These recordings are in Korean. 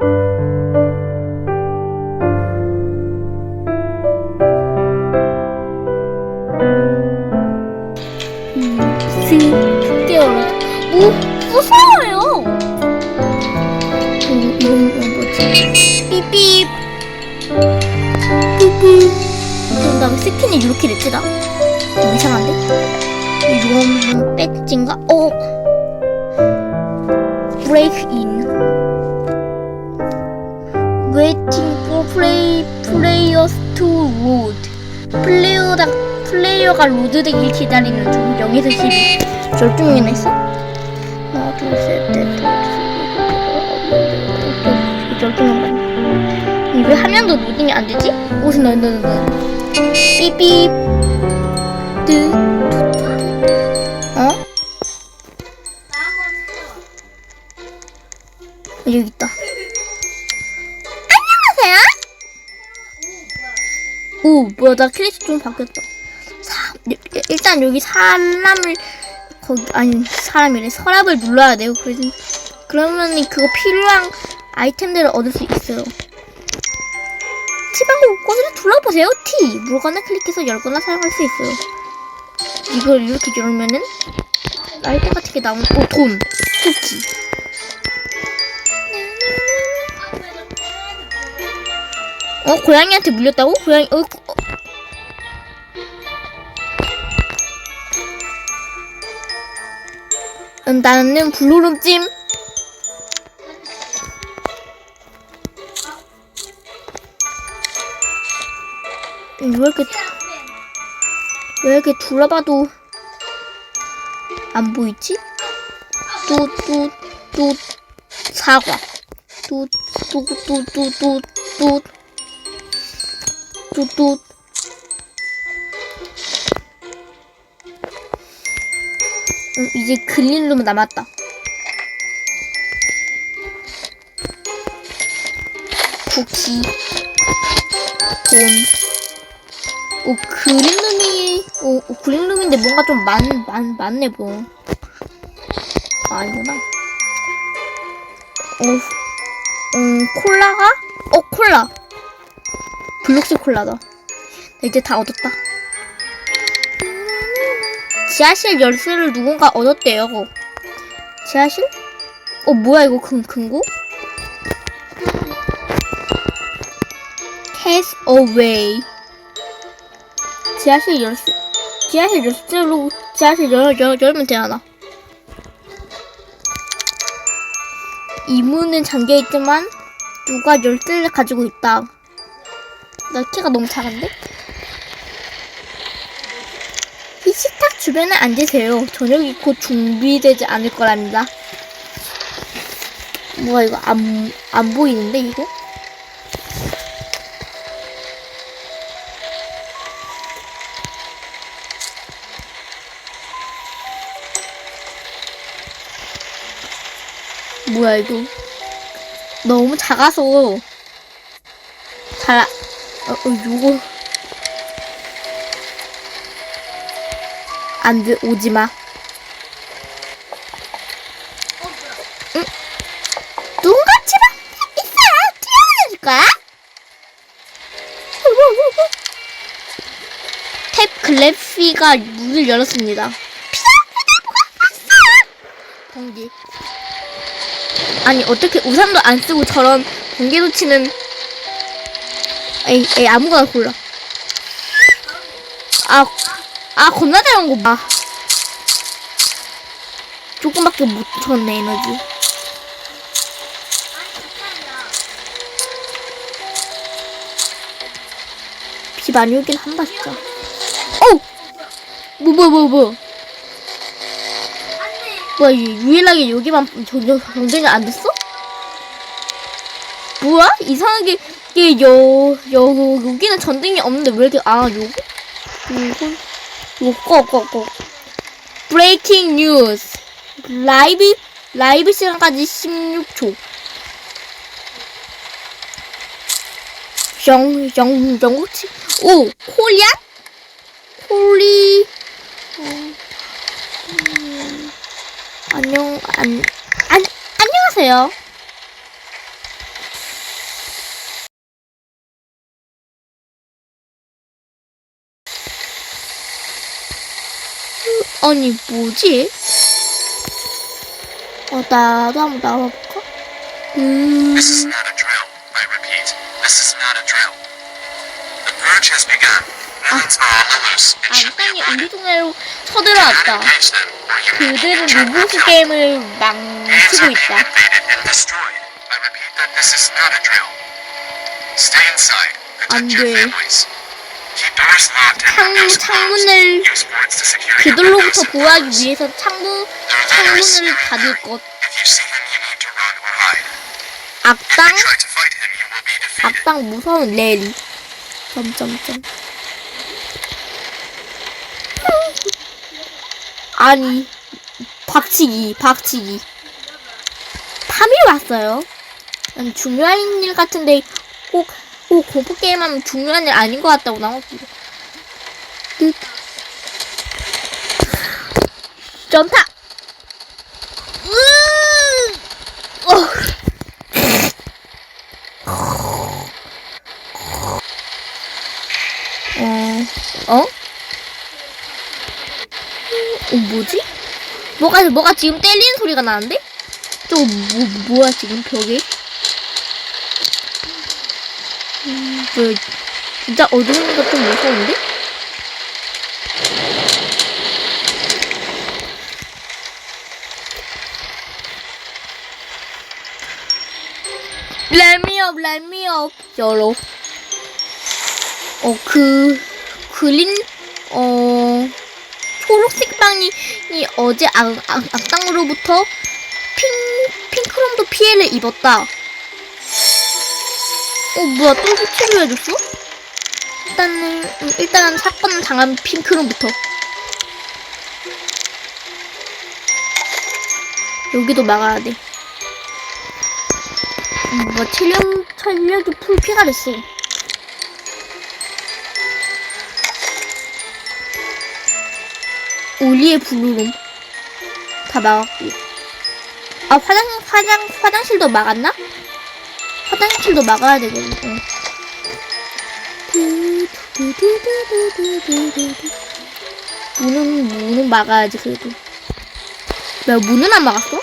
Música 기다리는 중 0에서 12 열중이나 했어? 하나 둘셋넷 열중한 거 이왜 화면도 로딩이 안 되지? 옷은 넣는 삐삐 뜨 어? 여기 있다 안녕하세요 오 뭐야 나 클래식 좀 바뀌었다 사, 일- 일단 여기 사람을 거기 아니 사람이래. 서랍을 눌러야 돼요. 그래서 그러면 그거 필요한 아이템들을 얻을 수 있어요. 지방고 곳곳을 둘러보세요. T 물건을 클릭해서 열거나 사용할 수 있어요. 이걸 이렇게 열면은 아이템 같은 게 나오는 오 돈! 쿠키! 어 고양이한테 물렸다고? 고양이 어, 어. 음, 나는 블루룸찜 음, 왜 이렇게 왜 이렇게 둘러봐도 안 보이지? 뚜뚜뚜 사과 뚜뚜 음, 이제 그린룸 남았다. 쿠키, 돈. 오, 그린룸이, 오, 오, 그린룸인데 뭔가 좀 많, 많, 많네, 뭐. 아, 이거나. 어, 음, 콜라가? 어, 콜라. 블록스 콜라다. 나 이제 다 얻었다. 지하실 열쇠를 누군가 얻었대요. 지하실? 어 뭐야 이거 금 금고? Cast away. 지하실 열쇠. 지하실 열쇠로 지하실 열, 열, 열면 되나? 이 문은 잠겨 있지만 누가 열쇠를 가지고 있다. 나 키가 너무 작은데? 이 식탁 주변에 앉으세요. 저녁이 곧 준비되지 않을 거랍니다. 뭐야 이거 안, 안 보이는데 이거? 뭐야 이거 너무 작아서 잘 아- 어, 어 요거 안 돼, 오지 마. 탭 글래피가 문을 열었습니다. 번개. 아니, 어떻게 우산도 안 쓰고 저런 번개도 치는. 에이, 에이, 아무거나 골라. 아, 아 겁나 잘한 거 봐. 조금밖에 못 줬네 에너지. 비 많이 오긴 한다 진짜. 어! 뭐 뭐 뭐 뭐. 뭐야 유- 유일하게 여기만 정- 정전이 안 됐어? 뭐야? 이상하게 이게 여, 여, 여기는 전등이 없는데 왜 이렇게 아 요거? 요건 꺼. 브레이킹 뉴스 라이브 라이브 시간까지 16초. 영, 영, 영국 치? 오, 코리안? 코리, 어, 음, 안녕, 안, 안, 안녕하세요. 아니 뭐지? 어 나도 한번 나와볼까? 음. 아, 아, 우리 동네로 쳐들어왔다. 그들은 로봇 게임을 망치고 있다. 안 돼. 창, 창문을 그들로부터 구하기 위해서 창문, 창문을 닫을 것. 악당? 악당 무서운 레리. 점점점. 아니, 박치기, 박치기. 팜이 왔어요. 중요한 일 같은데 꼭 꼭 공포 게임하면 중요한 일 아닌 것 같다고 나왔고. 뜻. 전타. 으. 어. 어, 어? 어, 뭐지? 뭐가, 뭐가 지금 때리는 소리가 나는데? 저거 뭐, 뭐야, 지금 벽에? 음, 뭐, 진짜 어두우니까 좀 무서운데? 렛미업, 렛미업. 열어. 어, 그, 그린, 어, 초록색 방이 이 어제 악, 악, 악당으로부터 핑, 핑크롬도 피해를 입었다. 어, 뭐야, 또 호출을 해줬어? 일단은, 음, 일단은 사건 당한 핑크롬부터. 여기도 막아야 돼. 음, 뭐, 체력, 체력이 풀피가 됐어. 올리의 블루룸 다 막았고 아 화장 화장 화장실도 막았나? 화장실도 막아야 되겠는데. 문은 문은 막아야지 그래도. 내가 문은 안 막았어?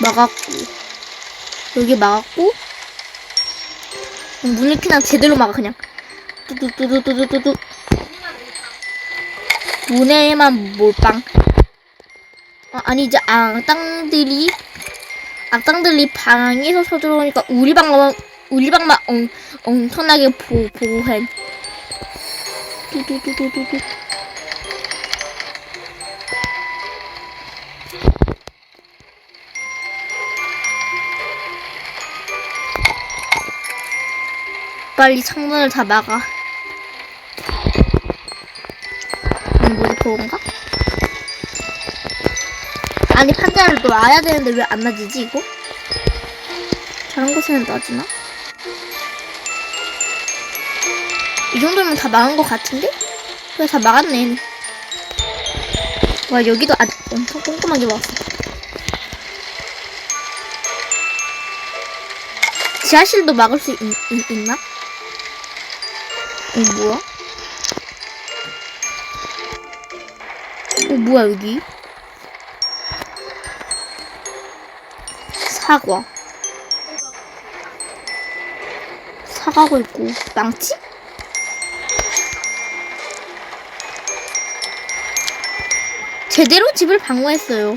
막았고 여기 막았고 문을 그냥 제대로 막아 그냥 뚜두뚜두뚜두뚜두 문에만 몰빵. 어, 아니 이제 악당들이 악당들이 방에서 서들어오니까 우리 방만 우리 방만 엉, 엄청나게 보, 보호해. 뚜두두두두두. 빨리 창문을 다 막아. 음, 뭐지, 그건가? 아니, 판자를 또 놔야 되는데 왜 안 놔지지, 이거? 다른 곳에는 놔지나? 이 정도면 다 막은 것 같은데? 그래, 다 막았네. 와, 여기도 아직 엄청 꼼꼼하게 막았어. 지하실도 막을 수 있, 있, 있나? 어, 뭐야? 뭐야, 여기? 사과. 사과고 있고, 망치? 제대로 집을 방어했어요.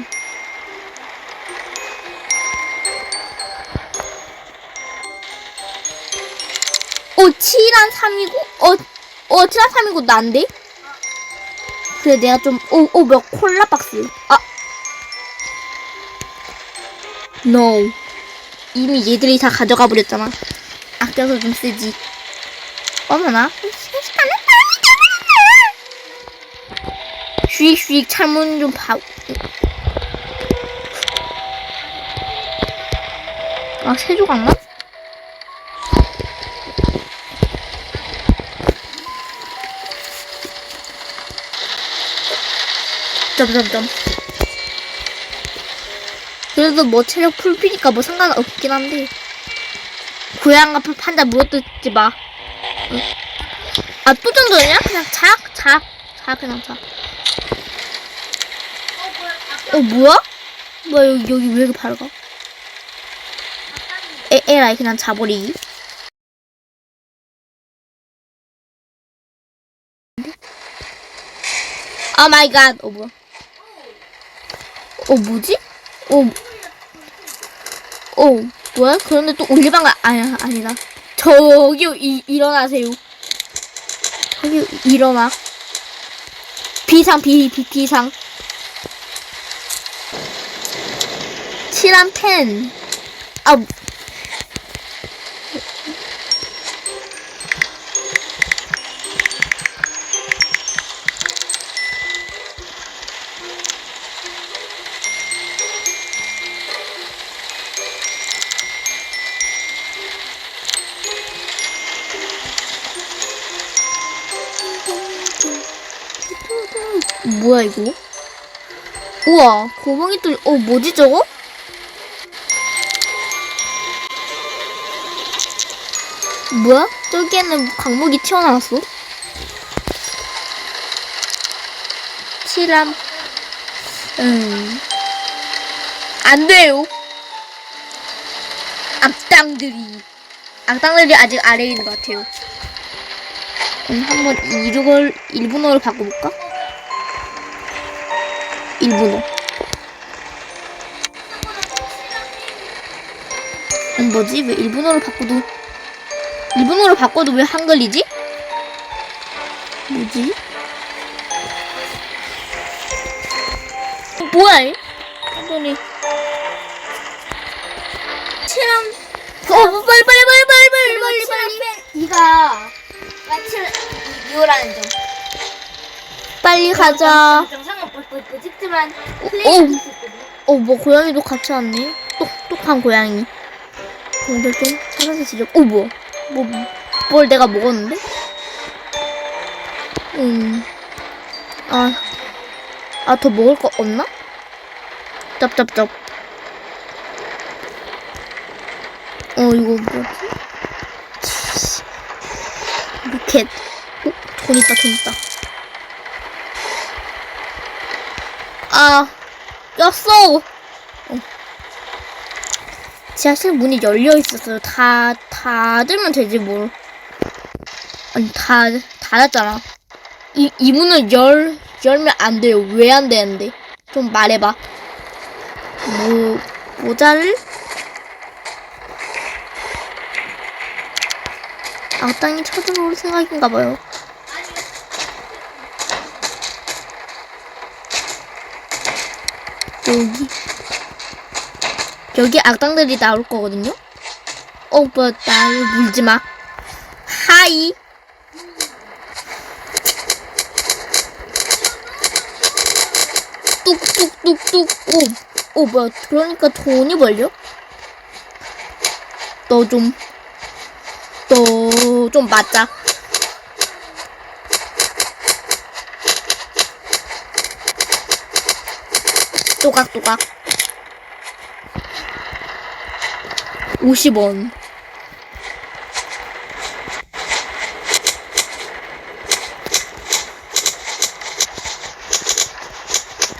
어, 7한 3이고, 어, 어, 7한 3이고 난데? 그래, 내가 좀, 어, 어, 뭐야, 콜라 박스. 아. No. 이미 얘들이 다 가져가 버렸잖아. 아껴서 좀 쓰지. 어머나. 슈익슈익 창문 좀 봐. 아, 세조 강나? 점점점. 그래도 뭐 체력 풀피니까 뭐 상관없긴 한데 고양 앞에 판자 물어뜯지 마. 응. 아, 또 정도냐? 그냥 자, 자, 자, 그냥 자. 어, 뭐야? 뭐야, 여기, 여기 왜 이렇게 밝아? 에, 에라이, 그냥 자버리기. 아 마이 갓. 어, 뭐야? 어, 뭐지? 어, 어, 뭐야? 그런데 또 올리방가, 아니, 아니다. 저기, 이, 일어나세요. 저기, 일어나. 비상, 비, 비, 비상. 칠한 펜. 아, 뭐야, 이거? 우와, 구멍이 뚫, 어, 뭐지, 저거? 뭐야? 저기에는 광목이 튀어나왔어? 칠함. 음. 안 돼요. 악당들이. 악당들이 아직 아래에 있는 것 같아요. 음, 한번 이걸 일본어로 바꿔볼까? 일본어. 음, 뭐지? 왜 일본어로 바꿔도 일본어로 바꿔도 왜 한글이지? 뭐지? 어, 뭐야? 얘? 완전히 칠함 어 빨리 빨리 빨리 빨리 빨리 빨리 빨리 이가 마칠 이거라는 점. 빨리 가자. 영상은 뽀 플레이할 수 있거든. 어 뭐 고양이도 같이 왔네. 똑똑한 고양이. 공들 좀 찾아서 지려. 어 뭐야? 뭐 뭘 내가 먹었는데? 음. 아. 아, 더 먹을 거 없나? 짭짭짭. 어, 이거 뭐지? 로켓. 어, 돈 있다, 돈 있다. 아, 꼈어! 어. 지하실 문이 열려 있었어요. 다, 닫으면 되지, 뭘. 아니, 다, 닫았잖아. 이, 이 문을 열, 열면 안 돼요. 왜 안 되는데? 좀 말해봐. 뭐, 모자를? 악당이 찾아올 생각인가봐요. 여기. 여기 악당들이 나올 거거든요? 어, 뭐, 나를 물지 마. 하이. 뚝뚝뚝뚝. 오, 오, 뭐야. 그러니까 돈이 벌려? 너 좀, 너 좀 맞자. 또각또각. 50원.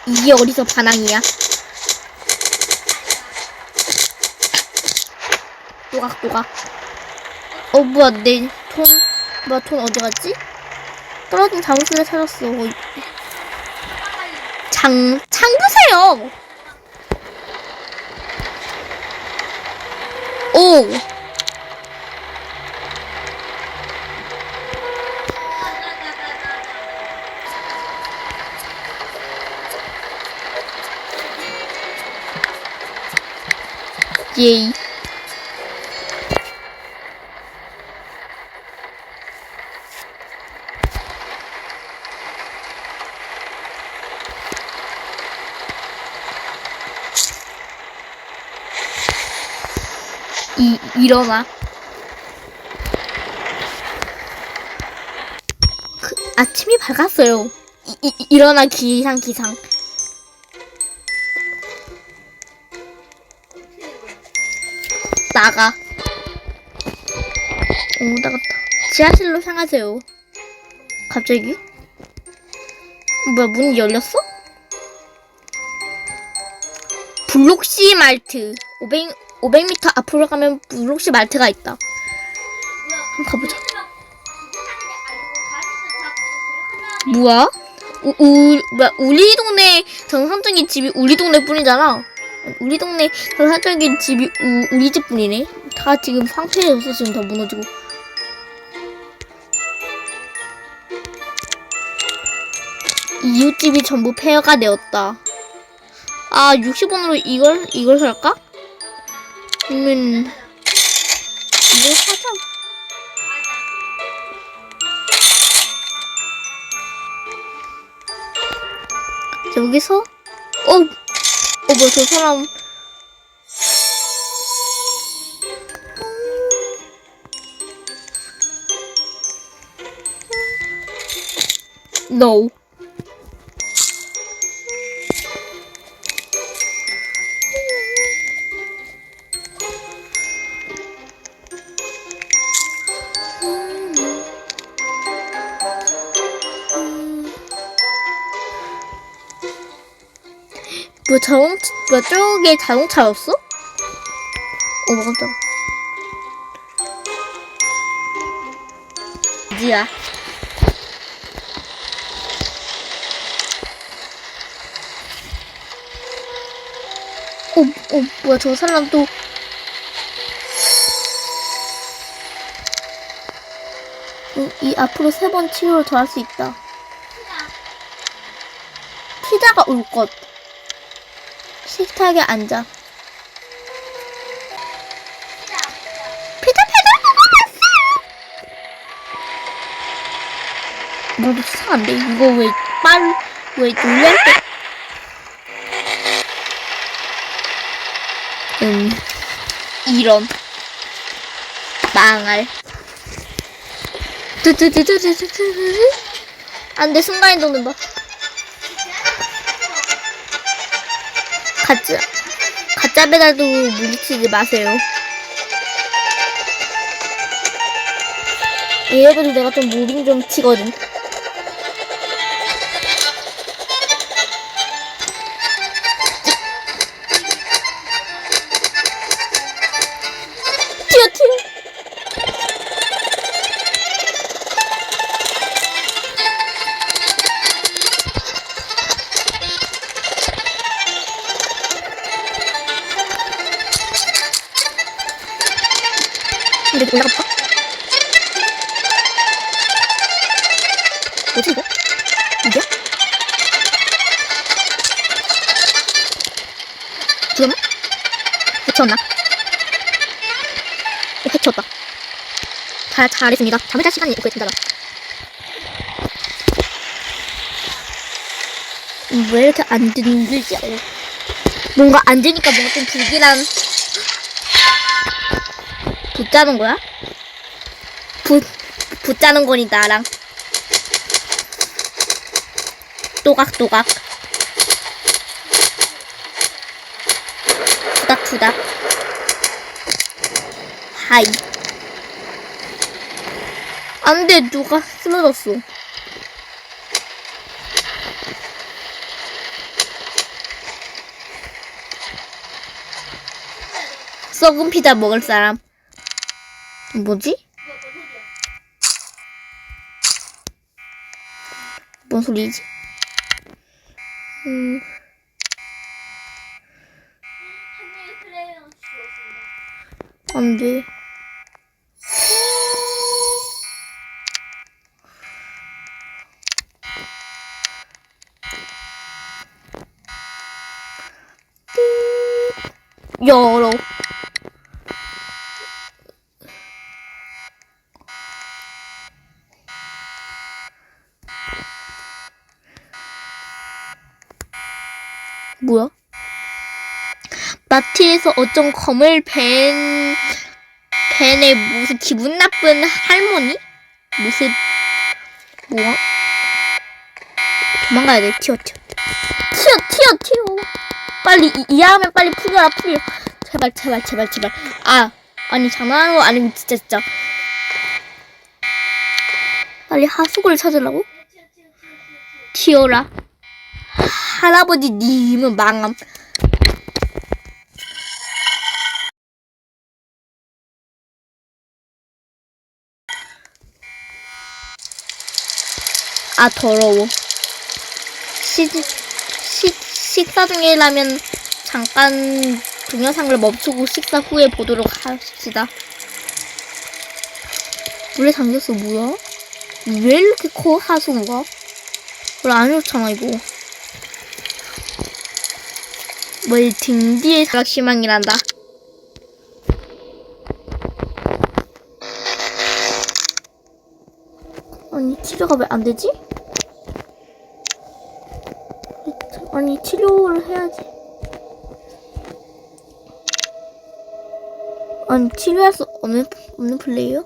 이게 어디서 반항이야? 또각또각. 어, 뭐야, 내 돈, 뭐야, 돈 어디 갔지? 떨어진 자물쇠를 찾았어. 어, 장, 창두세요! 오! 예이. 이, 일어나. 그, 아침이 밝았어요. 이, 이, 일어나, 기상, 기상. 나가. 오, 나갔다. 지하실로 향하세요. 갑자기? 뭐야, 문이 열렸어? 블록시 말트. 500, 500m 앞으로 가면 블록시 말트가 있다. 한번 가보자. 뭐야? 우, 우, 뭐야, 우리 동네 정상적인 집이 우리 동네 뿐이잖아. 우리 동네 정상적인 집이 우, 우리 집 뿐이네. 다 지금 상태에 없어, 지금 다 무너지고. 이웃집이 전부 폐허가 되었다. 아, 60원으로 이걸, 이걸 살까? 아니면, 이걸 사자. 여기서, 어, 어, 뭐야, 저 사람. No. 뭐 자동 뭐 저게 자동차였어? 어 깜짝. 어디야? 어, 어, 뭐야, 저 사람 또. 어, 이 앞으로 세 번 치료를 더 할 수 있다. 피자가 올 것. 식탁에 앉아. 나도 이상한데? 이거 왜 빨, 왜 때. 음, 이런. 망할. 뚜뚜뚜뚜뚜뚜뚜. 안 돼, 순간이동는 봐. 가짜, 가짜 배달도 무리치지 마세요. 얘네들 내가 좀 무빙 좀 치거든. 해치웠다. 잘, 잘했습니다. 잠을 잘 시간이 구했습니다. 음, 왜 이렇게 안 들리지? 뭔가 앉으니까 뭔가 좀 불길한 붙자는 거야? 붙, 붙자는 거니, 나랑. 또각또각. 투닥투닥. 하이. 안 돼, 누가 쓰러졌어. 썩은 피자 먹을 사람. 뭐지? 뭔 소리지? 음, 안 돼. 열어. 뭐야? 마트에서 어쩐 검을 벤, 벤의 무슨 기분 나쁜 할머니? 무슨, 뭐야? 도망가야 돼, 튀어, 튀어. 튀어, 튀어, 튀어. 빨리, 이, 이해하면 빨리 풀려라, 풀려. 제발, 제발, 제발, 제발. 아, 아니, 장난하는 거 아니고, 진짜, 진짜. 빨리 하수구를 찾으려고? 튀어라. 할아버지 님은 망함. 아 더러워. 시, 시, 식사 중이라면 잠깐 동영상을 멈추고 식사 후에 보도록 합시다. 물에 잠겼어 뭐야? 왜 이렇게 커 하수인가? 원래 안 좋잖아 이거. 뭘등 뒤에 사각시망이란다. 아니 치료가 왜 안 되지? 아니 치료를 해야지. 아니 치료할 수 없는 없는 플레이요?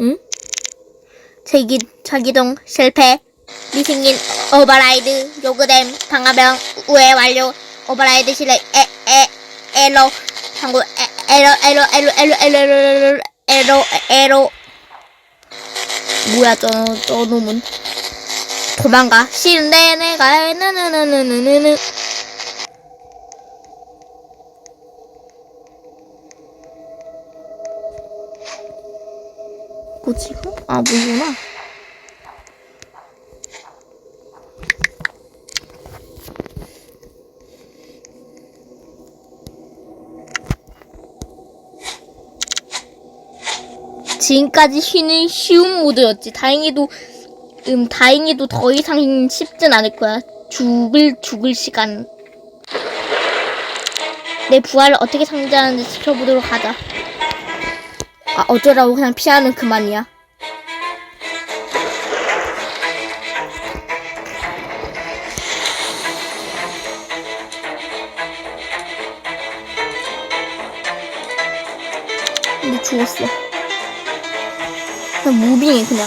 응? 제기 자기동 실패. 미생긴 오버라이드 요구됨 방화병 우회 완료 오버라이드 실내 에에 에러 항구 에- 에러 에러 에러 에러 에러 에러 에러 에러 뭐야 저, 저 놈은 도망가 싫은데 내가 느느느느느느느 뭐지가? 아 뭐구나 지금까지 쉬는 쉬운 모드였지. 다행히도 음 다행히도 더 이상 쉽진 않을 거야. 죽을 죽을 시간. 내 부활을 어떻게 상대하는지 지켜보도록 하자. 아 어쩌라고 그냥 피하면 그만이야. 근데 죽었어. 그냥 무빙해 그냥.